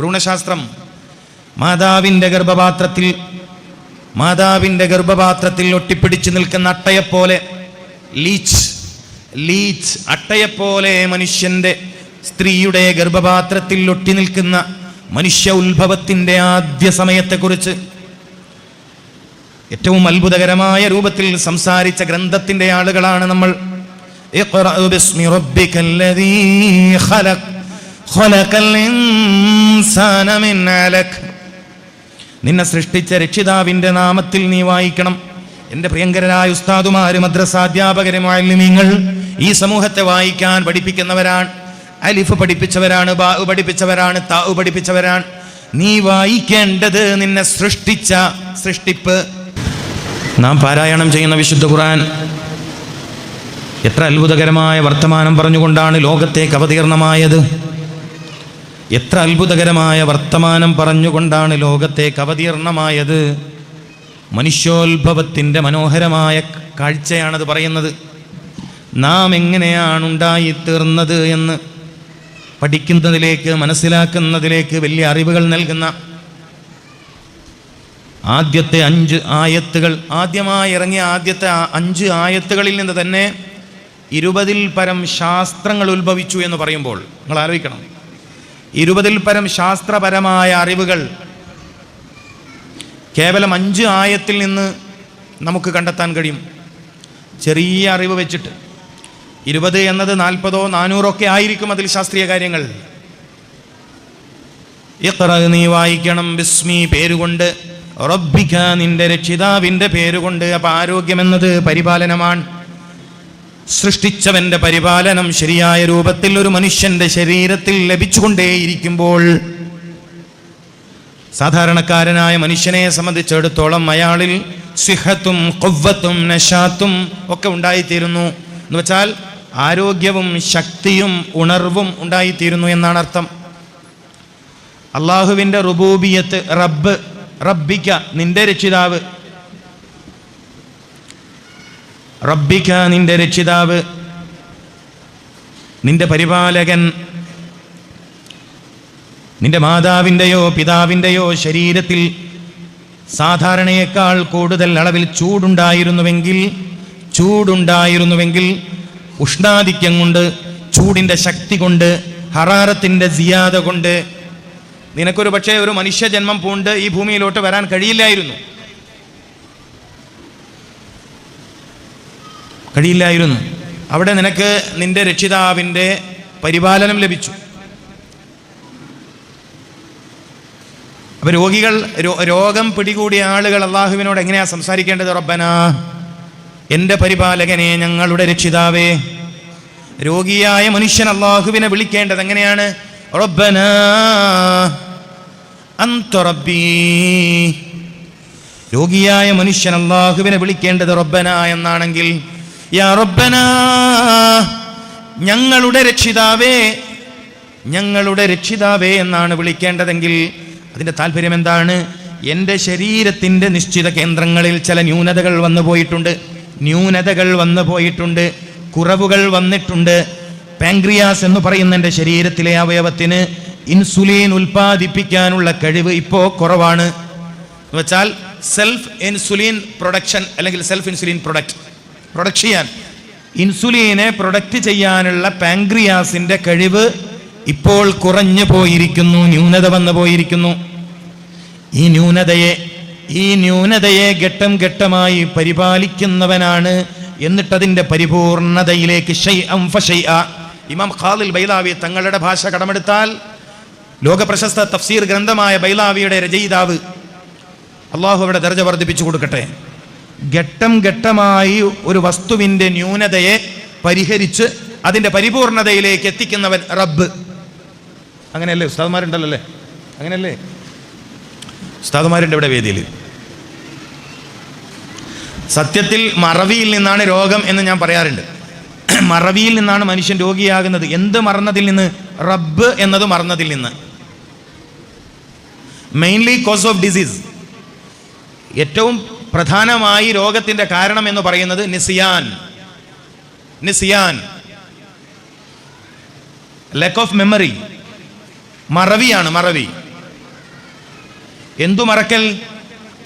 ഭ്രൂണശാസ്ത്രം. മാതാവിന്റെ ഗർഭപാത്രത്തിൽ മാതാവിന്റെ ഗർഭപാത്രത്തിൽ ഒട്ടിപ്പിടിച്ച് നിൽക്കുന്ന അട്ടയെപ്പോലെ ലീച്ച് ലീച്ച് അട്ടയെപ്പോലെ മനുഷ്യന്റെ സ്ത്രീയുടെ ഗർഭപാത്രത്തിൽ ഒട്ടി നിൽക്കുന്ന മനുഷ്യ ഉത്ഭവത്തിന്റെ ആദ്യ സമയത്തെക്കുറിച്ച് ഏറ്റവും അത്ഭുതകരമായ രൂപത്തിൽ സംസാരിച്ച ഗ്രന്ഥത്തിന്റെ ആളുകളാണ് നമ്മൾ. നിന്നെ സൃഷ്ടിച്ച രക്ഷിതാവിന്റെ നാമത്തിൽ നീ വായിക്കണം. എന്റെ പ്രിയങ്കരരായ ഉസ്താദുമാര് മദ്രസാധ്യാപകരും നിങ്ങൾ ഈ സമൂഹത്തെ വായിക്കാൻ പഠിപ്പിക്കുന്നവരാണ്. അലിഫ് പഠിപ്പിച്ചവരാണ് ബാ പഠിപ്പിച്ചവരാണ് താഹു പഠിപ്പിച്ചവരാണ്. നീ വായിക്കേണ്ടത് നിന്നെ സൃഷ്ടിച്ച സൃഷ്ടിപ്പ്. നാം പാരായണം ചെയ്യുന്ന വിശുദ്ധ ഖുർആൻ എത്ര അത്ഭുതകരമായ വർത്തമാനം പറഞ്ഞുകൊണ്ടാണ് ലോകത്തേക്ക് അവതീർണമായത് എത്ര അത്ഭുതകരമായ വർത്തമാനം പറഞ്ഞുകൊണ്ടാണ് ലോകത്തെ അവതീർണമായത് മനുഷ്യോത്ഭവത്തിന്റെ മനോഹരമായ കാഴ്ചയാണത് പറയുന്നത്. നാം എങ്ങനെയാണ് ഉണ്ടായിത്തീർന്നത് എന്ന് പഠിക്കുന്നതിലേക്ക് മനസ്സിലാക്കുന്നതിലേക്ക് വലിയ അറിവുകൾ നൽകുന്ന ആദ്യത്തെ അഞ്ച് ആയത്തുകൾ. ആദ്യമായി ഇറങ്ങിയ ആദ്യത്തെ അഞ്ച് ആയത്തുകളിൽ നിന്ന് തന്നെ ഇരുപതിൽ പരം ശാസ്ത്രങ്ങൾ ഉത്ഭവിച്ചു എന്ന് പറയുമ്പോൾ നിങ്ങൾ ആലോചിക്കണം. ഇരുപതിൽ പരം ശാസ്ത്രപരമായ അറിവുകൾ കേവലം അഞ്ച് ആയത്തിൽ നിന്ന് നമുക്ക് കണ്ടെത്താൻ കഴിയും. ചെറിയ അറിവ് വെച്ചിട്ട്. ഇരുപത് എന്നത് നാൽപ്പതോ നാനൂറോ ഒക്കെ ആയിരിക്കും അതിൽ ശാസ്ത്രീയ കാര്യങ്ങൾ. നീ വായിക്കണം ബിസ്മി പേരുകൊണ്ട്. റബ്ബിക്ക നിന്റെ രക്ഷിതാവിന്റെ പേരുകൊണ്ട്. അപ്പം ആരോഗ്യമെന്നത് പരിപാലനമാണ്. സൃഷ്ടിച്ചവന്റെ പരിപാലനം ശരിയായ രൂപത്തിൽ ഒരു മനുഷ്യന്റെ ശരീരത്തിൽ ലഭിച്ചുകൊണ്ടേയിരിക്കുമ്പോൾ സാധാരണക്കാരനായ മനുഷ്യനെ സംബന്ധിച്ചിടത്തോളം അയാളിൽ സിഹത്തും കൊവ്വത്തും നശാത്തും ഒക്കെ ഉണ്ടായിത്തീരുന്നു. എന്ന് വെച്ചാൽ ആരോഗ്യവും ശക്തിയും ഉണർവും ഉണ്ടായിത്തീരുന്നു എന്നാണ് അർത്ഥം. അള്ളാഹുവിന്റെ റുബൂബിയത്ത് റബ്ബ് റബ്ബിക്ക നിന്റെ രക്ഷിതാവ് റബ്ബിക്ക നിന്റെ രക്ഷിതാവ് നിന്റെ പരിപാലകൻ നിന്റെ മാതാവിന്റെയോ പിതാവിന്റെയോ ശരീരത്തിൽ സാധാരണയേക്കാൾ കൂടുതൽ അളവിൽ ചൂടുണ്ടായിരുന്നുവെങ്കിൽ ചൂടുണ്ടായിരുന്നുവെങ്കിൽ ഉഷ്ണാധിക്യം കൊണ്ട് ചൂടിന്റെ ശക്തി കൊണ്ട് ഹറാരത്തിന്റെ സിയാദ കൊണ്ട് നിനക്കൊരു പക്ഷേ ഒരു മനുഷ്യജന്മം പൂണ്ട് ഈ ഭൂമിയിലോട്ട് വരാൻ കഴിയില്ലായിരുന്നു. കഴിയില്ലായിരുന്നു. അവിടെ നിനക്ക് നിന്റെ രക്ഷിതാവിന്റെ പരിപാലനം ലഭിച്ചു. അപ്പൊ രോഗികൾ രോഗം പിടികൂടിയ ആളുകൾ അള്ളാഹുവിനോട് എങ്ങനെയാണ് സംസാരിക്കേണ്ടത് റബ്ബന? എന്റെ പരിപാലകനെ ഞങ്ങളുടെ രക്ഷിതാവേ രോഗിയായ മനുഷ്യൻ അള്ളാഹുവിനെ വിളിക്കേണ്ടത് എങ്ങനെയാണ്? റബ്ബന അന്ത റബ്ബീ. രോഗിയായ മനുഷ്യൻ അള്ളാഹുവിനെ വിളിക്കേണ്ടത് റബ്ബന എന്നാണെങ്കിൽ ഞങ്ങളുടെ രക്ഷിതാവേ ഞങ്ങളുടെ രക്ഷിതാവേ എന്നാണ് വിളിക്കേണ്ടതെങ്കിൽ അതിന്റെ താല്പര്യം എന്താണ്? എന്റെ ശരീരത്തിന്റെ നിശ്ചിത കേന്ദ്രങ്ങളിൽ ചില ന്യൂനതകൾ വന്നു പോയിട്ടുണ്ട്. ന്യൂനതകൾ വന്നു പോയിട്ടുണ്ട്. കുറവുകൾ വന്നിട്ടുണ്ട്. പാങ്ക്രിയാസ് എന്ന് പറയുന്ന എന്റെ ശരീരത്തിലെ അവയവത്തിന് ഇൻസുലിൻ ഉൽപ്പാദിപ്പിക്കാനുള്ള കഴിവ് ഇപ്പോൾ കുറവാണ്. വെച്ചാൽ സെൽഫ് ഇൻസുലിൻ പ്രൊഡക്ഷൻ അല്ലെങ്കിൽ സെൽഫ് ഇൻസുലിൻ പ്രൊഡക്റ്റ് പ്രൊഡക്റ്റ് ചെയ്യാൻ. ഇൻസുലിനെ പ്രൊഡക്റ്റ് ചെയ്യാനുള്ള പാങ്ക്രിയാസിന്റെ കഴിവ് ഇപ്പോൾ കുറഞ്ഞു പോയിരിക്കുന്നു ന്യൂനത വന്നു പോയിരിക്കുന്നു. ഈ ന്യൂനതയെ ഈ ന്യൂനതയെ ഘട്ടം ഘട്ടമായി പരിപാലിക്കുന്നവനാണ് എന്നിട്ടതിന്റെ പരിപൂർണതയിലേക്ക്. ഇമാം ഖാലിൽ ബൈലാവി തങ്ങളുടെ ഭാഷ കടമെടുത്താൽ ലോകപ്രശസ്ത തഫ്സീർ ഗ്രന്ഥമായ ബൈലാവിയുടെ രചയിതാവ്. അള്ളാഹു അവിടെ ദർജ വർദ്ധിപ്പിച്ചു കൊടുക്കട്ടെ. ഘട്ടം ഘട്ടമായി ഒരു വസ്തുവിന്റെ ന്യൂനതയെ പരിഹരിച്ച് അതിന്റെ പരിപൂർണതയിലേക്ക് എത്തിക്കുന്നവൻ റബ്ബ്. അങ്ങനെയല്ലേ? ഉസ്താദ്മാരുണ്ടല്ലോ അങ്ങനെയല്ലേ? ഉസ്താദ്മാരുണ്ട് ഇവിടെ വേദിയിൽ സത്യത്തിൽ മറവിയിൽ നിന്നാണ് രോഗം എന്ന് ഞാൻ പറയാറുണ്ട്. മറവിയിൽ നിന്നാണ് മനുഷ്യൻ രോഗിയാകുന്നത്. എന്ത് മറന്നതിൽ നിന്ന്? റബ്ബ് എന്നത് മറന്നതിൽ നിന്ന്. മെയിൻലി കോസ് ഓഫ് ഡിസീസ് ഏറ്റവും പ്രധാനമായി രോഗത്തിന്റെ കാരണം എന്ന് പറയുന്നത് നിസിയാൻ. നിസിയാൻ. ലാക്ക് ഓഫ് മെമ്മറി മറവിയാണ് മറവി. എന്തു മറക്കൽ?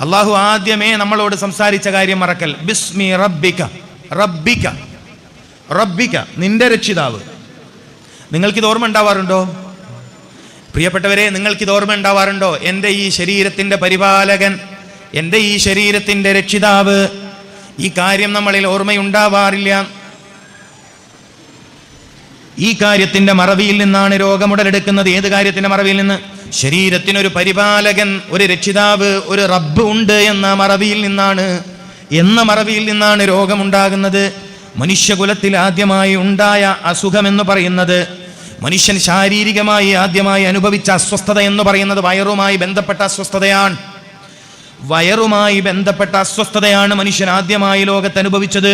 അള്ളാഹു ആദ്യമേ നമ്മളോട് സംസാരിച്ച കാര്യം മറക്കൽ. ബിസ്മി റബ്ബിക റബ്ബിക റബ്ബിക നിന്റെ രക്ഷിതാവ്. നിങ്ങൾക്കിത് ഓർമ്മ ഉണ്ടാവാറുണ്ടോ? പ്രിയപ്പെട്ടവരെ നിങ്ങൾക്കിത് ഓർമ്മ ഉണ്ടാവാറുണ്ടോ? എന്റെ ഈ ശരീരത്തിന്റെ പരിപാലകൻ എന്റെ ഈ ശരീരത്തിന്റെ രക്ഷിതാവ് ഈ കാര്യം നമ്മളിൽ ഓർമ്മയുണ്ടാവാറില്ല. ഈ കാര്യത്തിന്റെ മറവിയിൽ നിന്നാണ് രോഗമുടലെടുക്കുന്നത് ഏത് കാര്യത്തിന്റെ മറവിയിൽ നിന്ന്? ശരീരത്തിനൊരു പരിപാലകൻ ഒരു രക്ഷിതാവ് ഒരു റബ്ബ് ഉണ്ട് എന്ന മറവിയിൽ നിന്നാണ്. എന്ന മറവിയിൽ നിന്നാണ് രോഗമുണ്ടാകുന്നത്. മനുഷ്യകുലത്തിൽ ആദ്യമായി ഉണ്ടായ അസുഖമെന്ന് പറയുന്നത് മനുഷ്യൻ ശാരീരികമായി ആദ്യമായി അനുഭവിച്ച അസ്വസ്ഥത എന്ന് പറയുന്നത് വയറുമായി ബന്ധപ്പെട്ട അസ്വസ്ഥതയാണ്. വയറുമായി ബന്ധപ്പെട്ട അസ്വസ്ഥതയാണ് മനുഷ്യൻ ആദ്യമായി ലോകത്ത് അനുഭവിച്ചത്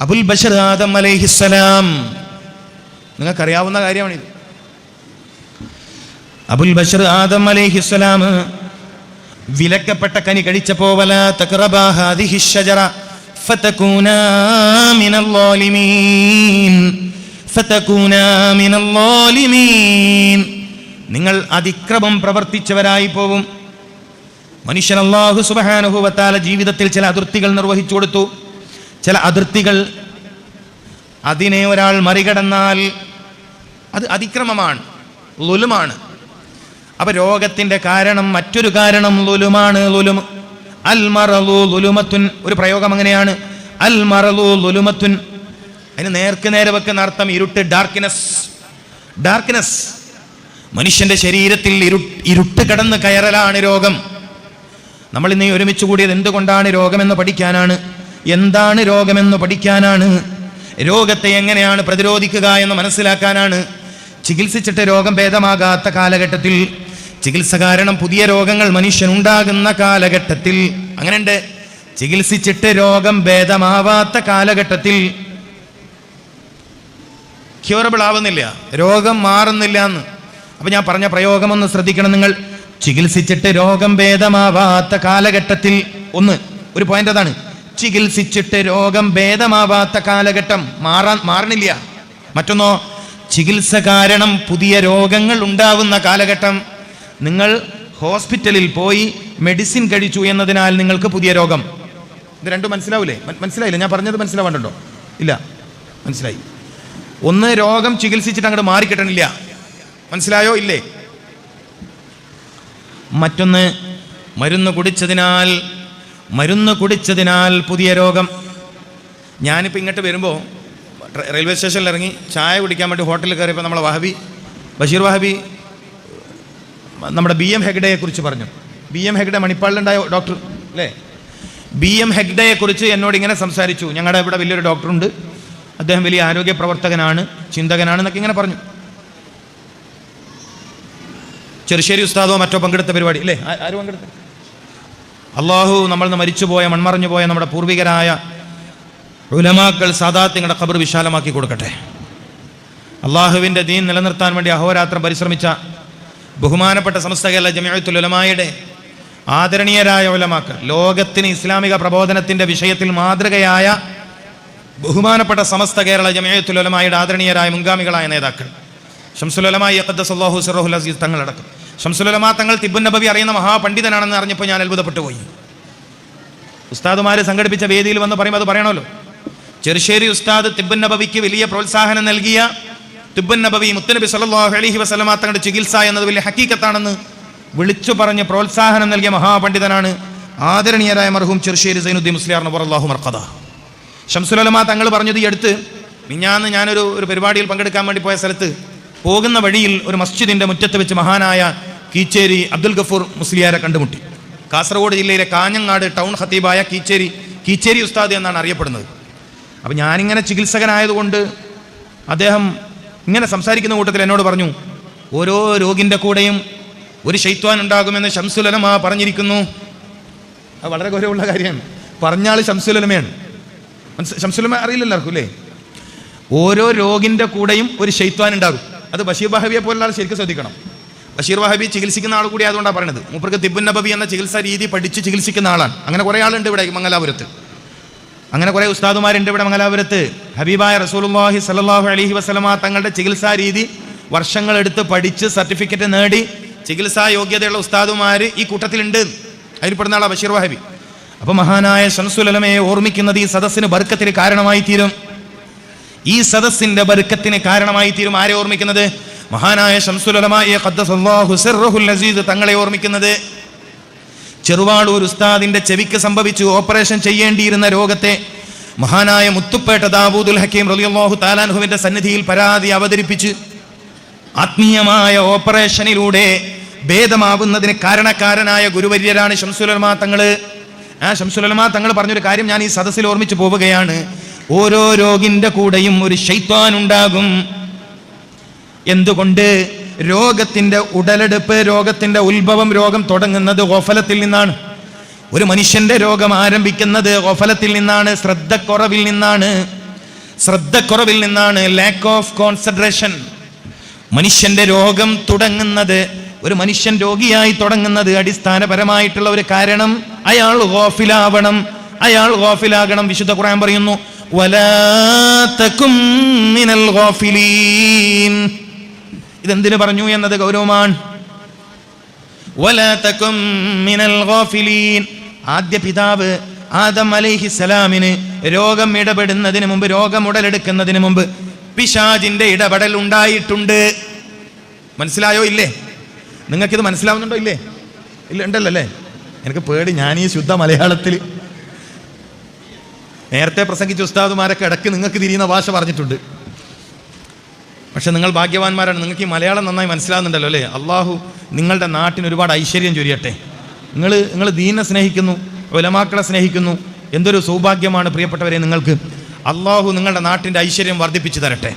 അബുൽ ബഷർ ആദം അലൈഹിസ്സലാം. നിങ്ങൾക്കറിയാവുന്ന കാര്യമാണിത് അബുൽ ബഷർ ആദം അലൈഹിസ്സലാം വിലക്കപ്പെട്ട കനി കഴിച്ചപ്പോ വല തഖറബാ ഹാദിഹി ഷജറ ഫതകൂനാ മിനൽ ളാലിമീൻ ഫതകൂനാ മിനൽ ളാലിമീൻ. നിങ്ങൾ അതിക്രമം പ്രവർത്തിച്ചവരായി പോവും. മനുഷ്യൻ അള്ളാഹു സുബഹാനുഭവത്താല ജീവിതത്തിൽ ചില അതിർത്തികൾ നിർവഹിച്ചു കൊടുത്തു. ചില അതിർത്തികൾ അതിനെ ഒരാൾ മറികടന്നാൽ അത് അതിക്രമമാണ് ലുലുമാണ് അപ്പൊ രോഗത്തിന്റെ കാരണം മറ്റൊരു കാരണം ലുലുമാണ് ലുലും അൽ മറലു ലുലുമത്തുൻ ഒരു പ്രയോഗം അങ്ങനെയാണ്. അൽ മറലു ലുലുമത്തുൻ അതിന് നേർക്ക് നേരെ വെക്കുന്ന അർത്ഥം ഇരുട്ട് ഡാർക്ക്നെസ് ഡാർക്ക്നെസ് മനുഷ്യന്റെ ശരീരത്തിൽ ഇരു ഇരുട്ട് കടന്ന് കയറലാണ് രോഗം. നമ്മൾ ഇന്ന് ഒരുമിച്ച് കൂടിയത് എന്തുകൊണ്ടാണ് രോഗമെന്ന് പഠിക്കാനാണ്? എന്താണ് രോഗമെന്ന് പഠിക്കാനാണ്? രോഗത്തെ എങ്ങനെയാണ് പ്രതിരോധിക്കുക എന്ന് മനസ്സിലാക്കാനാണ്? ചികിത്സിച്ചിട്ട് രോഗം ഭേദമാകാത്ത കാലഘട്ടത്തിൽ ചികിത്സ കാരണം പുതിയ രോഗങ്ങൾ മനുഷ്യനുണ്ടാകുന്ന കാലഘട്ടത്തിൽ അങ്ങനെയുണ്ട്. ചികിത്സിച്ചിട്ട് രോഗം ഭേദമാവാത്ത കാലഘട്ടത്തിൽ ക്യൂറബിൾ ആവുന്നില്ല. രോഗം മാറുന്നില്ല എന്ന്. അപ്പൊ ഞാൻ പറഞ്ഞ പ്രയോഗമൊന്ന് ശ്രദ്ധിക്കണം നിങ്ങൾ. ചികിത്സിച്ചിട്ട് രോഗം ഭേദമാവാത്ത കാലഘട്ടത്തിൽ ഒന്ന് ഒരു പോയിന്റ് അതാണ്. ചികിത്സിച്ചിട്ട് രോഗം ഭേദമാവാത്ത കാലഘട്ടം മാറാൻ മാറണില്ല. മറ്റൊന്നോ ചികിത്സ കാരണം പുതിയ രോഗങ്ങൾ ഉണ്ടാവുന്ന കാലഘട്ടം. നിങ്ങൾ ഹോസ്പിറ്റലിൽ പോയി മെഡിസിൻ കഴിച്ചു എന്നതിനാൽ നിങ്ങൾക്ക് പുതിയ രോഗം. ഇത് രണ്ടും മനസ്സിലാവൂലേ? മനസ്സിലായില്ല? ഞാൻ പറഞ്ഞത് മനസ്സിലാവാണ്ടോ ഇല്ല. മനസ്സിലായി. ഒന്ന് രോഗം ചികിത്സിച്ചിട്ട് അങ്ങോട്ട് മാറിക്കിട്ടണില്ല. മനസ്സിലായോ? ഇല്ലേ? മറ്റൊന്ന് മരുന്ന് കുടിച്ചതിനാൽ മരുന്ന് കുടിച്ചതിനാൽ പുതിയ രോഗം. ഞാനിപ്പോൾ ഇങ്ങോട്ട് വരുമ്പോൾ റെയിൽവേ സ്റ്റേഷനിൽ ഇറങ്ങി ചായ കുടിക്കാൻ വേണ്ടി ഹോട്ടലിൽ കയറിയപ്പോൾ നമ്മളെ വഹബി ബഷീർ വഹബി നമ്മുടെ ബി എം ഹെഗ്ഡയെ കുറിച്ച് പറഞ്ഞു. ബി എം ഹെഗ്ഡെ മണിപ്പാളിലുണ്ടായ ഡോക്ടർ അല്ലേ? ബി എം ഹെഗ്ഡയെക്കുറിച്ച് എന്നോട് ഇങ്ങനെ സംസാരിച്ചു. ഞങ്ങളുടെ ഇവിടെ വലിയൊരു ഡോക്ടറുണ്ട്. അദ്ദേഹം വലിയ ആരോഗ്യ പ്രവർത്തകനാണ് ചിന്തകനാണ് എന്നൊക്കെ ഇങ്ങനെ പറഞ്ഞു. ചെറുശ്ശേരി ഉസ്താദോ മറ്റോ പങ്കെടുത്ത പരിപാടി അല്ലേ ആര് പങ്കെടുത്ത? അള്ളാഹു നമ്മൾ മരിച്ചുപോയ മൺമറഞ്ഞു പോയ നമ്മുടെ പൂർവികരായ ഉലമാക്കൾ സാദാത്യങ്ങളുടെ ഖബർ വിശാലമാക്കി കൊടുക്കട്ടെ. അള്ളാഹുവിന്റെ ദീൻ നിലനിർത്താൻ വേണ്ടി അഹോരാത്രം പരിശ്രമിച്ച ബഹുമാനപ്പെട്ട സമസ്ത കേരള ജമിയത്തുൽ ഉലമായുടെ ആദരണീയരായ ഉലമാക്കൾ ലോകത്തിന് ഇസ്ലാമിക പ്രബോധനത്തിന്റെ വിഷയത്തിൽ മാതൃകയായ ബഹുമാനപ്പെട്ട സമസ്ത കേരള ജമിയത്തുൽ ഉലമായുടെ ആദരണീയരായ മുൻഗാമികളായ നേതാക്കൾ ഷംസുലമായി അള്ളാഹു സിറഹുൽ അസീസ് തങ്ങളടക്കം. ഷംസുലമ തങ്ങൾ തിബുൻ നബവി അറിയുന്ന മഹാപണ്ഡിതനാണെന്ന് അറിഞ്ഞപ്പോൾ ഞാൻ അത്ഭുതപ്പെട്ടു പോയി. ഉസ്താദുമാർ സംഘടിപ്പിച്ച വേദിയിൽ വന്ന് പറയുമ്പോൾ അത് പറയണമല്ലോ. ചെറുശ്ശേരി ഉസ്താദ് തിബുൻ നബവിക്ക് വലിയ പ്രോത്സാഹനം നൽകിയ തിബുൻ നബവി മുത്തനബി സല്ലല്ലാഹു അലഹി വസല്ലമ തങ്ങളുടെ ചികിത്സ എന്നത് വലിയ ഹക്കീക്കത്താണെന്ന് വിളിച്ചു പറഞ്ഞ് പ്രോത്സാഹനം നൽകിയ മഹാപണ്ഡിതനാണ് ആദരണീയരായ മർഹൂം ചെറുശ്ശേരി സൈനുദ്ദീൻ മുസ്ലിയാർ നബറല്ലാഹു മർക്കഥ ഷംസുലമ തങ്ങൾ പറഞ്ഞത് ഈ അടുത്ത് മിഞ്ഞാന്ന് ഞാനൊരു ഒരു പരിപാടിയിൽ പങ്കെടുക്കാൻ വേണ്ടി പോയ സ്ഥലത്ത് പോകുന്ന വഴിയിൽ ഒരു മസ്ജിദിന്റെ മുറ്റത്ത് വെച്ച് മഹാനായ കീച്ചേരി അബ്ദുൽ ഗഫൂർ മുസ്ലിയാരെ കണ്ടുമുട്ടി. കാസർഗോഡ് ജില്ലയിലെ കാഞ്ഞങ്ങാട് ടൗൺ ഖത്തീബായ കീച്ചേരി കീച്ചേരി ഉസ്താദ് എന്നാണ് അറിയപ്പെടുന്നത്. അപ്പം ഞാനിങ്ങനെ ചികിത്സകനായതുകൊണ്ട് അദ്ദേഹം ഇങ്ങനെ സംസാരിക്കുന്ന കൂട്ടത്തിൽ എന്നോട് പറഞ്ഞു ഓരോ രോഗിന്റെ കൂടെയും ഒരു ശൈത്വാൻ ഉണ്ടാകുമെന്ന് ശംസുലലമ പറഞ്ഞിരിക്കുന്നു. അത് വളരെ ഗൗരവമുള്ള കാര്യമാണ് പറഞ്ഞാൾ ശംസുലലമയാണ് ശംസുലമ അറിയില്ലല്ലോ അറിയില്ല അല്ലേ ഓരോ രോഗിന്റെ കൂടെയും ഒരു ശൈത്വാൻ ഉണ്ടാകും. അത് ബഷീർ വഹബിയെ പോലുള്ള ആൾ ശരിക്കും ശ്രദ്ധിക്കണം. ബഷീർ വഹബി ചികിത്സിക്കുന്ന ആൾ കൂടി അതുകൊണ്ടാണ് പറയുന്നത് മൂപ്പർക്ക് തിബുൻ നബബി എന്ന ചികിത്സാ രീതി പഠിച്ച് ചികിത്സിക്കുന്ന ആളാണ്. അങ്ങനെ കുറേ ആളുണ്ട് ഇവിടെ മംഗലാപുരത്ത്. അങ്ങനെ കുറേ ഉസ്താദുമാരുണ്ട് ഇവിടെ മംഗലാപുരത്ത്. ഹബീബായ റസൂലുള്ളാഹി സലാഹു അലഹി വസ്ലമ തങ്ങളുടെ ചികിത്സാ രീതി വർഷങ്ങളെടുത്ത് പഠിച്ച് സർട്ടിഫിക്കറ്റ് നേടി ചികിത്സാ യോഗ്യതയുള്ള ഉസ്താദുമാർ ഈ കൂട്ടത്തിലുണ്ട്. അതിൽപ്പെടുന്ന ആളാണ് ബഷീർ വഹബി. അപ്പോൾ മഹാനായ ഷംസുലമയെ ഓർമ്മിക്കുന്നത് ഈ സദസ്സിന് ബർക്കത്തിന് കാരണമായി തീരും. ഈ സദസ്സിന്റെ ബർക്കത്തിന് കാരണമായി തീരും ആരെ ഓർമ്മിക്കുന്നത്? മഹാനായ അസീസ് തങ്ങളെ ഓർമ്മിക്കുന്നത്. ചെറുവാളൂർ ഉസ്താദിന്റെ ചെവിക്ക് സംഭവിച്ചു ഓപ്പറേഷൻ ചെയ്യേണ്ടിയിരുന്ന രോഗത്തെ മഹാനായ മുത്തുപ്പേട്ട ദാബൂദുൽ ഹക്കീം റളിയല്ലാഹു താലാൻഹുവിന്റെ സന്നിധിയിൽ പരാതി അവതരിപ്പിച്ച്. ആത്മീയമായ ഓപ്പറേഷനിലൂടെ ഭേദമാവുന്നതിന് കാരണക്കാരനായ ഗുരുവര്യരാണ് ഷംസുലർമാ തങ്ങൾ. ആ ഷംസുലർമാ തങ്ങൾ പറഞ്ഞൊരു കാര്യം ഞാൻ ഈ സദസ്സിൽ ഓർമ്മിച്ച് പോവുകയാണ്. ഓരോ രോഗിന്റെ കൂടെയും ഒരു ഉണ്ടാകും എന്തുകൊണ്ട്? രോഗത്തിന്റെ ഉടലെടുപ്പ് രോഗത്തിന്റെ ഉത്ഭവം രോഗം തുടങ്ങുന്നത് ഓഫലത്തിൽ നിന്നാണ്. ഒരു മനുഷ്യന്റെ രോഗം ആരംഭിക്കുന്നത് ഓഫലത്തിൽ നിന്നാണ് ശ്രദ്ധക്കുറവിൽ നിന്നാണ്. ശ്രദ്ധക്കുറവിൽ നിന്നാണ് ലാക്ക് ഓഫ് കോൺസെൻട്രേഷൻ മനുഷ്യന്റെ രോഗം തുടങ്ങുന്നത് ഒരു മനുഷ്യൻ രോഗിയായി തുടങ്ങുന്നത് അടിസ്ഥാനപരമായിട്ടുള്ള ഒരു കാരണം അയാൾ ഗോഫിലാവണം. അയാൾ ഗോഫിലാകണം വിശുദ്ധ ഖുർആൻ പറയുന്നു ഇതെന്തിനു പറഞ്ഞു എന്നത് ഗൗരവമാണ്. ആദ്യ പിതാവ് ആദം അലൈഹിസലാമിന് രോഗം ഇടപെടുന്നതിന് മുമ്പ് രോഗം ഉടലെടുക്കുന്നതിന് മുമ്പ് പിശാജിന്റെ ഇടപെടൽ ഉണ്ടായിട്ടുണ്ട്. മനസ്സിലായോ ഇല്ലേ? നിങ്ങൾക്കിത് മനസ്സിലാവുന്നുണ്ടോ ഇല്ലേ? ഇല്ല ഉണ്ടല്ലോ അല്ലേ? എനിക്ക് പേടി ഞാൻ ഈ ശുദ്ധ മലയാളത്തിൽ നേരത്തെ പ്രസംഗിച്ച ഉസ്താദുമാരൊക്കെ ഇടയ്ക്ക് നിങ്ങൾക്ക് തിരിയുന്ന ഭാഷ പറഞ്ഞിട്ടുണ്ട്. പക്ഷെ നിങ്ങൾ ഭാഗ്യവാന്മാരാണ്. നിങ്ങൾക്ക് ഈ മലയാളം നന്നായി മനസ്സിലാകുന്നുണ്ടല്ലോ അല്ലേ? അള്ളാഹു നിങ്ങളുടെ നാട്ടിന് ഒരുപാട് ഐശ്വര്യം ചൊരിയട്ടെ. നിങ്ങൾ നിങ്ങൾ ദീനെ സ്നേഹിക്കുന്നു ഒലമാക്കളെ സ്നേഹിക്കുന്നു. എന്തൊരു സൗഭാഗ്യമാണ് പ്രിയപ്പെട്ടവരെ നിങ്ങൾക്ക്. അള്ളാഹു നിങ്ങളുടെ നാട്ടിന്റെ ഐശ്വര്യം വർദ്ധിപ്പിച്ചു തരട്ടെ.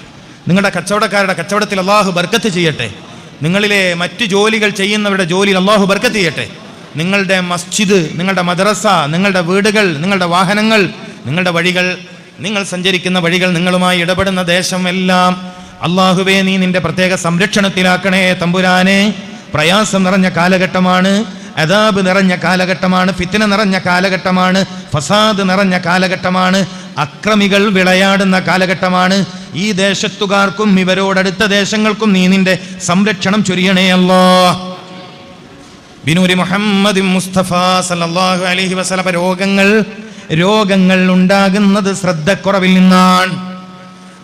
നിങ്ങളുടെ കച്ചവടക്കാരുടെ കച്ചവടത്തിൽ അള്ളാഹു ബർക്കത്ത് ചെയ്യട്ടെ. നിങ്ങളിലെ മറ്റ് ജോലികൾ ചെയ്യുന്നവരുടെ ജോലിയിൽ അള്ളാഹു ബർക്കത്ത് ചെയ്യട്ടെ. നിങ്ങളുടെ മസ്ജിദ് നിങ്ങളുടെ മദ്രസ നിങ്ങളുടെ വീടുകൾ നിങ്ങളുടെ വാഹനങ്ങൾ നിങ്ങളുടെ വഴികൾ നിങ്ങൾ സഞ്ചരിക്കുന്ന വഴികൾ നിങ്ങളുമായി ഇടപെടുന്ന ദേശം എല്ലാം അള്ളാഹുവേ നീ നിന്റെ പ്രത്യേക സംരക്ഷണത്തിലാക്കണേ തമ്പുരാനെ. പ്രയാസം നിറഞ്ഞ കാലഘട്ടമാണ് അതാബ് നിറഞ്ഞ കാലഘട്ടമാണ് ഫിത്തിന നിറഞ്ഞ കാലഘട്ടമാണ് ഫസാദ് നിറഞ്ഞ കാലഘട്ടമാണ് അക്രമികൾ വിളയാടുന്ന കാലഘട്ടമാണ്. ഈ ദേശത്തുകാർക്കും ഇവരോടടുത്ത ദേശങ്ങൾക്കും നീ നിന്റെ സംരക്ഷണം ചൊരിയണേ അല്ലോ. ബിനൂരി മുഹമ്മദ് മുസ്തഫ സല്ലല്ലാഹു അലഹി വസല്ലം രോഗങ്ങൾ രോഗങ്ങൾ ഉണ്ടാകുന്നത് ശ്രദ്ധക്കുറവിൽ നിന്നാണ്.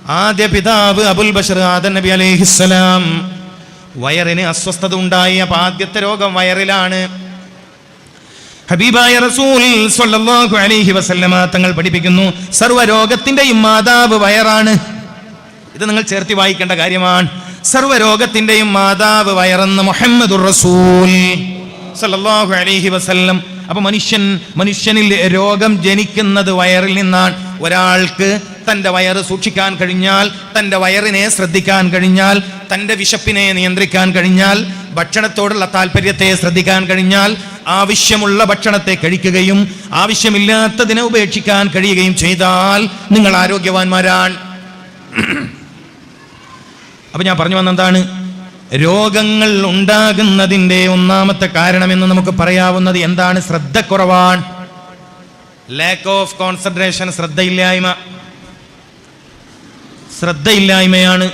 ആദ്യ പിതാവ് അബുൽ ബഷർ ആദൻ നബി അലൈഹിസ്സലാം വയറിന് അസ്വസ്ഥത ഉണ്ടായി അപ്പൊ ആദ്യത്തെ രോഗം വയറിലാണ്. ഹബീബായ റസൂൽ സല്ലല്ലാഹു അലൈഹി വസല്ലമ തങ്ങൾ പഠിപ്പിക്കുന്നു സർവരോഗത്തിന്റെയും മാതാവ് വയറാണ്. ഇത് നിങ്ങൾ ചേർത്തി വായിക്കേണ്ട കാര്യമാണ്. സർവരോഗത്തിന്റെയും മാതാവ് വയറെന്ന് മുഹമ്മദുർ റസൂൽ സല്ലല്ലാഹു അലൈഹി വസല്ലം അപ്പൊ മനുഷ്യൻ മനുഷ്യനിൽ രോഗം ജനിക്കുന്നത് വയറിൽ നിന്നാണ്. ഒരാൾക്ക് തന്റെ വയറ് സൂക്ഷിക്കാൻ കഴിഞ്ഞാൽ തന്റെ വയറിനെ ശ്രദ്ധിക്കാൻ കഴിഞ്ഞാൽ തന്റെ വിശപ്പിനെ നിയന്ത്രിക്കാൻ കഴിഞ്ഞാൽ ഭക്ഷണത്തോടുള്ള താല്പര്യത്തെ ശ്രദ്ധിക്കാൻ കഴിഞ്ഞാൽ ആവശ്യമുള്ള ഭക്ഷണത്തെ കഴിക്കുകയും ആവശ്യമില്ലാത്തതിനെ ഉപേക്ഷിക്കാൻ കഴിയുകയും ചെയ്താൽ നിങ്ങൾ ആരോഗ്യവാന്മാരാണ്. അപ്പൊ ഞാൻ പറഞ്ഞു വന്നെന്താണ് രോഗങ്ങൾ ഉണ്ടാകുന്നതിന്റെ ഒന്നാമത്തെ കാരണമെന്ന് നമുക്ക് പറയാവുന്നത് എന്താണ്? ശ്രദ്ധക്കുറവാണ് ലാക്ക് ഓഫ് കോൺസെൻട്രേഷൻ ശ്രദ്ധയില്ലായ്മ. ശ്രദ്ധയില്ലായ്മയാണ്.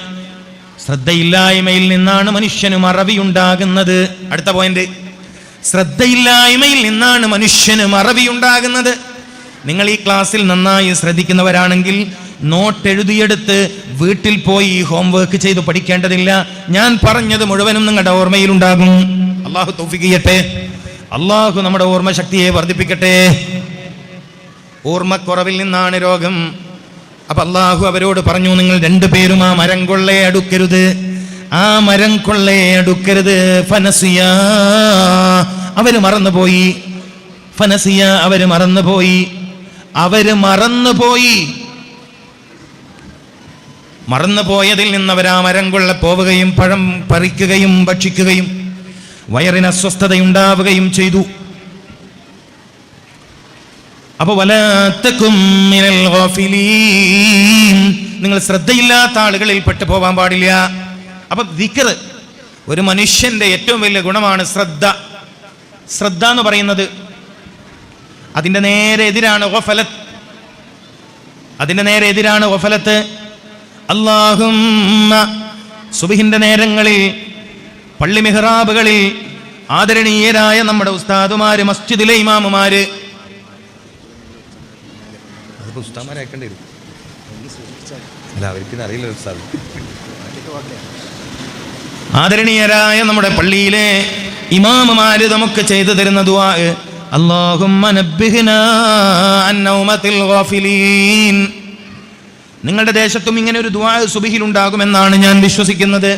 ശ്രദ്ധയില്ലായ്മയിൽ നിന്നാണ് മനുഷ്യന് മറവിയുണ്ടാകുന്നത് അടുത്ത പോയിന്റ് ശ്രദ്ധയില്ലായ്മയിൽ നിന്നാണ് മനുഷ്യന് മറവിയുണ്ടാകുന്നത് നിങ്ങൾ ഈ ക്ലാസ്സിൽ നന്നായി ശ്രദ്ധിക്കുന്നവരാണെങ്കിൽ നോട്ട് എഴുതിയെടുത്ത് വീട്ടിൽ പോയി ഹോംവർക്ക് ചെയ്ത് പഠിക്കേണ്ടതില്ല. ഞാൻ പറഞ്ഞത് മുഴുവനും നിങ്ങളുടെ ഓർമ്മയിലുണ്ടാകും. അള്ളാഹു തോഫിക്കട്ടെ അള്ളാഹു നമ്മുടെ ഓർമ്മ ശക്തിയെ വർദ്ധിപ്പിക്കട്ടെ. ഓർമ്മക്കുറവിൽ നിന്നാണ് രോഗം. അപ്പൊ അള്ളാഹു അവരോട് പറഞ്ഞു നിങ്ങൾ രണ്ടുപേരും ആ മരം കൊള്ളയെ അടുക്കരുത്. ആ മരം കൊള്ളയെ അടുക്കരുത്. ഫനസിയ അവർ മറന്നുപോയി. ഫനസിയ അവർ മറന്നുപോയി. അവർ മറന്നുപോയി. മറന്നുപോയതിൽ നിന്നവരാ മരം കൊള്ള പോവുകയും പഴം പറിക്കുകയും ഭക്ഷിക്കുകയും വയറിന് അസ്വസ്ഥതയുണ്ടാവുകയും ചെയ്തു. അപ്പൊ വലത്തക്കും. നിങ്ങൾ ശ്രദ്ധയില്ലാത്ത ആളുകളിൽ പെട്ടു പോവാൻ പാടില്ല. അപ്പൊ ദിക്കറ് ഒരു മനുഷ്യന്റെ ഏറ്റവും വലിയ ഗുണമാണ് ശ്രദ്ധ. ശ്രദ്ധ എന്ന് പറയുന്നത് അതിന്റെ നേരെ എതിരാണ് ഗഫലത്ത്. അതിന്റെ നേരെ എതിരാണ് ഗഫലത്ത്. അള്ളാഹുമ്മ സുബിഹിന്റെ നേരങ്ങളിൽ പള്ളി മെഹ്റാബുകളിൽ ആദരണീയരായ നമ്മുടെ ഉസ്താദുമാര് മസ്ജിദിലെ ഇമാമുമാര്. അതിപ്പോ ഉസ്താദ്മാരെ അയക്കേണ്ടി വരും. അല്ല അവർക്ക് അറിയില്ല ഉസ്താദ്. ആദരണീയരായ നമ്മുടെ പള്ളിയിലെ ഇമാമുമാര് നമുക്ക് ചെയ്തു തരുന്ന നബ്ബിഹ്നാ നൗമത്തിൽ ഗാഫിലീൻ. നിങ്ങളുടെ ദേശത്തും ഇങ്ങനെ ഒരു ദുവാ സുബിഹിൽ ഉണ്ടാകുമെന്നാണ് ഞാൻ വിശ്വസിക്കുന്നത്.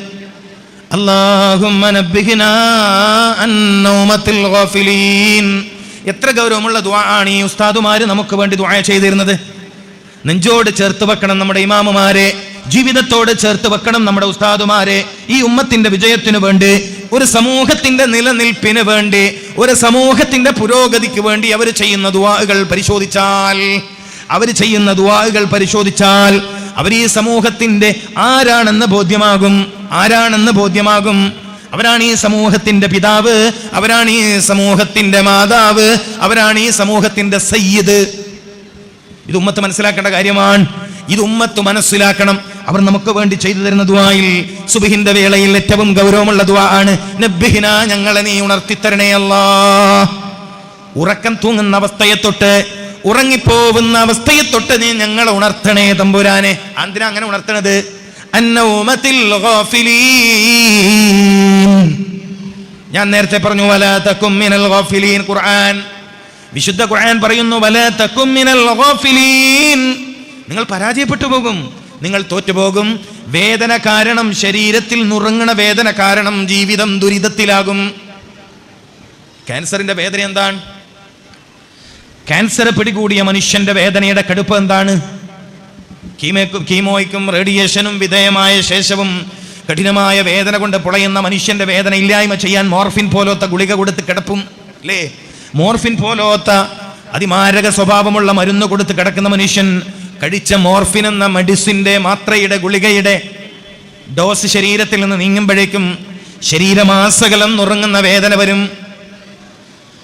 എത്ര ഗൗരവമുള്ള ദുവാ ആണ് ഈ ഉസ്താദുമാര് നമുക്ക് വേണ്ടി ദുവാ ചെയ്തിരുന്നത്. നെഞ്ചോട് ചേർത്ത് വെക്കണം നമ്മുടെ ഇമാമുമാരെ ജീവിതത്തോട് ചേർത്ത് വെക്കണം നമ്മുടെ ഉസ്താദുമാരെ. ഈ ഉമ്മത്തിന്റെ വിജയത്തിനു വേണ്ടി ഒരു സമൂഹത്തിന്റെ നിലനിൽപ്പിന് വേണ്ടി ഒരു സമൂഹത്തിന്റെ പുരോഗതിക്ക് വേണ്ടി അവർ ചെയ്യുന്ന ദുവാകൾ പരിശോധിച്ചാൽ അവർ ചെയ്യുന്ന ദുവാകൾ പരിശോധിച്ചാൽ അവർ ഈ സമൂഹത്തിന്റെ ആരാണെന്ന് ബോധ്യമാകും ആരാണെന്ന് ബോധ്യമാകും. അവരാണ് ഈ സമൂഹത്തിന്റെ പിതാവ് അവരാണ് ഈ സമൂഹത്തിന്റെ മാതാവ് അവരാണ് ഈ സമൂഹത്തിന്റെ സയ്യിദ്. ഇത് ഉമ്മത്ത് മനസ്സിലാക്കേണ്ട കാര്യമാണ്. ഇത് ഉമ്മത്ത് മനസ്സിലാക്കണം. അവർ നമുക്ക് വേണ്ടി ചെയ്തു തരുന്ന ദുവായിൽ സുബിഹിന്റെ വേളയിൽ ഏറ്റവും ഗൗരവമുള്ള ദുവാ ആണ്. നബ്ബിഹിന ഞങ്ങളെ നീ ഉണർത്തിത്തരണേ അല്ലാ ഉറക്കം തൂങ്ങുന്ന അവസ്ഥയെ തൊട്ട് ഉറങ്ങിപ്പോവുന്ന അവസ്ഥയെ തൊട്ട് നീ ഞങ്ങളെ ഉണർത്തണേ തമ്പുരാനെ. അന്തിനാ അങ്ങനെ ഉണർത്തണത്? ഞാൻ നേരത്തെ പറഞ്ഞു വല തക്കും മിനൽ ഖുർആൻ. വിശുദ്ധ ഖുർആൻ പറയുന്നു വല തക്കും മിനൽ നിങ്ങൾ പരാജയപ്പെട്ടു പോകും നിങ്ങൾ തോറ്റുപോകും വേദന കാരണം ശരീരത്തിൽ നുറങ്ങണ വേദന കാരണം ജീവിതം ദുരിതത്തിലാകും. ക്യാൻസറിന്റെ വേദന എന്താണ്? ക്യാൻസർ പിടികൂടിയ മനുഷ്യന്റെ വേദനയുടെ കടുപ്പ് എന്താണ്? കീമോയ്ക്കും റേഡിയേഷനും വിധേയമായ ശേഷവും കഠിനമായ വേദന കൊണ്ട് പുളയുന്ന മനുഷ്യന്റെ വേദന ഇല്ലായ്മ ചെയ്യാൻ മോർഫിൻ പോലത്തെ ഗുളിക കൊടുത്ത് കിടപ്പും അല്ലേ? മോർഫിൻ പോലത്തെ അതിമാരക സ്വഭാവമുള്ള മരുന്ന് കൊടുത്ത് കിടക്കുന്ന മനുഷ്യൻ കഴിച്ച മോർഫിൻ എന്ന മെഡിസിന്റെ മാത്രയുടെ ഗുളികയുടെ ഡോസ് ശരീരത്തിൽ നിന്ന് നീങ്ങുമ്പോഴേക്കും ശരീരമാസകലം നുറങ്ങുന്ന വേദന വരും.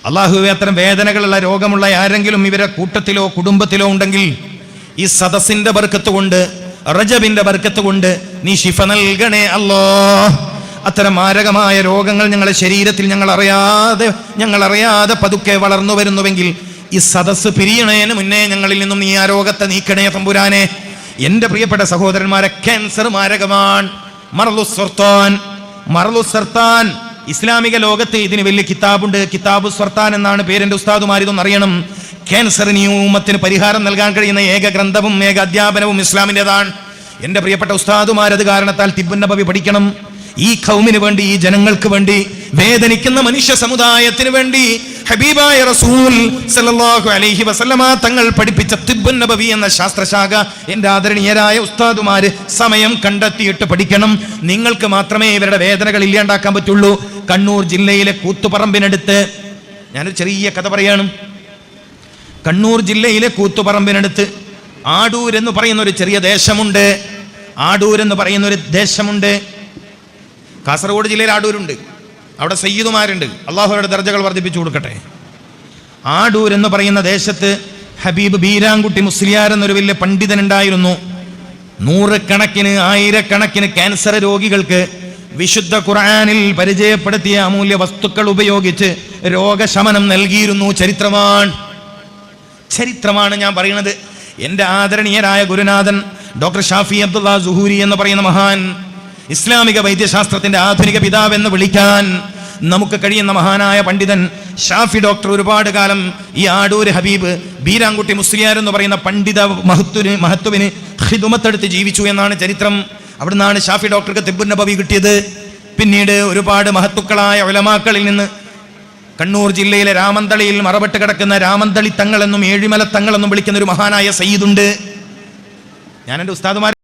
അള്ളാഹുവെ അത്തരം വേദനകളുള്ള രോഗമുള്ള ആരെങ്കിലും ഇവരെ കൂട്ടത്തിലോ കുടുംബത്തിലോ ഉണ്ടെങ്കിൽ ഈ സദസ്സിന്റെ ബർക്കത്ത് കൊണ്ട് റജബിന്റെ ബർക്കത്ത് കൊണ്ട് നീ ശിഫ നൽകണേ അല്ലോ. അത്തരം മാരകമായ രോഗങ്ങൾ ഞങ്ങളുടെ ശരീരത്തിൽ ഞങ്ങൾ അറിയാതെ ഞങ്ങൾ അറിയാതെ പതുക്കെ വളർന്നു വരുന്നുവെങ്കിൽ ഈ സദസ്സ് പിരിയണേന് മുന്നേ ഞങ്ങളിൽ നിന്നും നീ ആ രോഗത്തെ നീക്കണേ തമ്പുരാനെ. എന്റെ പ്രിയപ്പെട്ട സഹോദരന്മാരെ ക്യാൻസർ മാരകമാണ്. മറലു സർത്താൻ മറലു സർത്താൻ. ഇസ്ലാമിക ലോകത്ത് ഇതിന് വലിയ കിതാബുണ്ട്. കിതാബ് സർത്താൻ എന്നാണ് പേരെന്റെ ഉസ്താദുമാർ ഇതൊന്നും അറിയണം. ക്യാൻസറിന് ഈ ഉമ്മത്തിന് പരിഹാരം നൽകാൻ കഴിയുന്ന ഏക ഗ്രന്ഥവും ഏക അധ്യാപനവും ഇസ്ലാമിന്റെതാണ്. എന്റെ പ്രിയപ്പെട്ട ഉസ്താദുമാരത് കാരണത്താൽ തിബുന്നബവി പഠിക്കണം. ഈ ഖൗമിന് വേണ്ടി ഈ ജനങ്ങൾക്ക് വേണ്ടി വേദനിക്കുന്ന മനുഷ്യ സമുദായത്തിന് വേണ്ടി ഹബീബായ റസൂൽ സല്ലല്ലാഹു അലൈഹി വസല്ലമ തങ്ങൾ പഠിപ്പിച്ച തിബ്ബുൻ നബവി എന്ന ശാസ്ത്രശാഖ എന്റെ ആദരണീയരായ ഉസ്താദുമാര് സമയം കണ്ടെത്തിയിട്ട് പഠിക്കണം. നിങ്ങൾക്ക് മാത്രമേ ഇവരുടെ വേദനകൾ ഇല്ലാണ്ടാക്കാൻ പറ്റുള്ളൂ. കണ്ണൂർ ജില്ലയിലെ കൂത്തുപറമ്പിനടുത്ത് ഞാനൊരു ചെറിയ കഥ പറയാണ്. കണ്ണൂർ ജില്ലയിലെ കൂത്തുപറമ്പിനടുത്ത് ആടൂർ എന്ന് പറയുന്ന ഒരു ചെറിയ ദേശമുണ്ട്. ആടൂർ എന്ന് പറയുന്ന ഒരു ദേശമുണ്ട്. കാസർഗോഡ് ജില്ലയിൽ ആടൂരുണ്ട്. അവിടെ സയ്യിദുമാരുണ്ട്. അള്ളാഹുയുടെ ദർജകൾ വർദ്ധിപ്പിച്ചു കൊടുക്കട്ടെ. ആടൂർ എന്ന് പറയുന്ന ദേശത്ത് ഹബീബ് ബീരാങ്കുട്ടി മുസ്ലിയാർ എന്നൊരു വലിയ പണ്ഡിതനുണ്ടായിരുന്നു. നൂറുകണക്കിന് ആയിരക്കണക്കിന് ക്യാൻസർ രോഗികൾക്ക് വിശുദ്ധ ഖുർആനിൽ പരിചയപ്പെടുത്തിയ അമൂല്യ വസ്തുക്കൾ ഉപയോഗിച്ച് രോഗശമനം നൽകിയിരുന്നു ചരിത്രമാണ്. ചരിത്രമാണ് ഞാൻ പറയുന്നത്. എന്റെ ആദരണീയരായ ഗുരുനാഥൻ ഡോക്ടർ ഷാഫി അബ്ദുള്ള സുഹൂരി എന്ന് പറയുന്ന മഹാൻ ഇസ്ലാമിക വൈദ്യശാസ്ത്രത്തിന്റെ ആധുനിക പിതാവ് എന്ന് വിളിക്കാൻ നമുക്ക് കഴിയുന്ന മഹാനായ പണ്ഡിതൻ ഷാഫി ഡോക്ടർ ഒരുപാട് കാലം ഈ ആടൂര് ഹബീബ് ബീരാങ്കുട്ടി മുസ്ലിയാർ എന്ന് പറയുന്ന പണ്ഡിത മഹത്വന് മഹത്വവിന് ഹിദുമത്തെടുത്ത് ജീവിച്ചു എന്നാണ് ചരിത്രം. അവിടുന്നാണ് ഷാഫി ഡോക്ടർക്ക് തിബുന്നബവി കിട്ടിയത്. പിന്നീട് ഒരുപാട് മഹത്തുക്കളായ ഒലമാക്കളിൽ നിന്ന് കണ്ണൂർ ജില്ലയിലെ രാമന്തളിയിൽ മറപെട്ട് കിടക്കുന്ന രാമന്തളി തങ്ങളെന്നും ഏഴിമല തങ്ങളെന്നും വിളിക്കുന്ന ഒരു മഹാനായ സയ്യിദുണ്ട് ഞാൻ എന്റെ ഉസ്താദുമാരെ